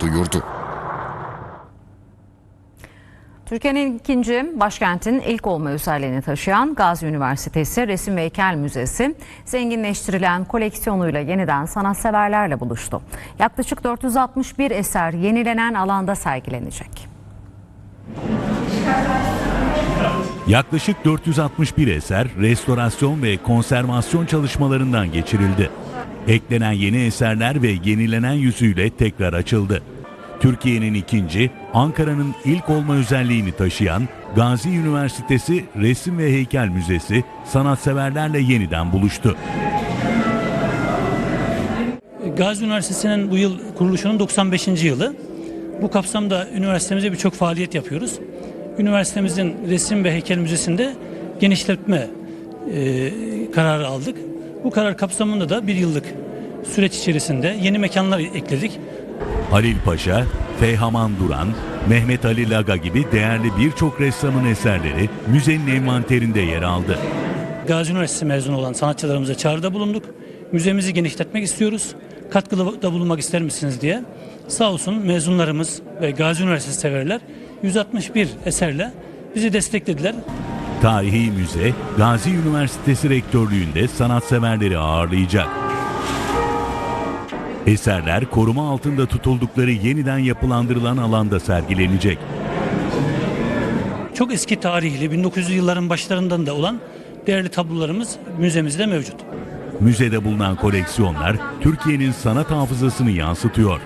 duyurdu. Türkiye'nin ikinci, başkentin ilk olma özelliğini taşıyan Gazi Üniversitesi Resim ve Heykel Müzesi, zenginleştirilen koleksiyonuyla yeniden sanatseverlerle buluştu. Yaklaşık 461 eser yenilenen alanda sergilenecek. Yaklaşık 461 eser restorasyon ve konservasyon çalışmalarından geçirildi. Eklenen yeni eserler ve yenilenen yüzüyle tekrar açıldı. Türkiye'nin ikinci, Ankara'nın ilk olma özelliğini taşıyan Gazi Üniversitesi Resim ve Heykel Müzesi sanatseverlerle yeniden buluştu. Gazi Üniversitesi'nin bu yıl kuruluşunun 95. yılı. Bu kapsamda üniversitemizde birçok faaliyet yapıyoruz. Üniversitemizin Resim ve Heykel Müzesi'nde genişletme e, kararı aldık. Bu karar kapsamında da bir yıllık süreç içerisinde yeni mekanlar ekledik. Halil Paşa, Feyhaman Duran, Mehmet Ali Laga gibi değerli birçok ressamın eserleri müzenin envanterinde yer aldı. Gazi Üniversitesi mezunu olan sanatçılarımıza çağrıda bulunduk. Müzemizi genişletmek istiyoruz. Katkıda bulunmak ister misiniz diye. Sağ olsun mezunlarımız ve Gazi Üniversitesi severler 161 eserle bizi desteklediler. Tarihi müze, Gazi Üniversitesi Rektörlüğü'nde sanatseverleri ağırlayacak. Eserler koruma altında tutuldukları yeniden yapılandırılan alanda sergilenecek. Çok eski tarihli 1900'lü yılların başlarından da olan değerli tablolarımız müzemizde mevcut. Müzede bulunan koleksiyonlar Türkiye'nin sanat hafızasını yansıtıyor.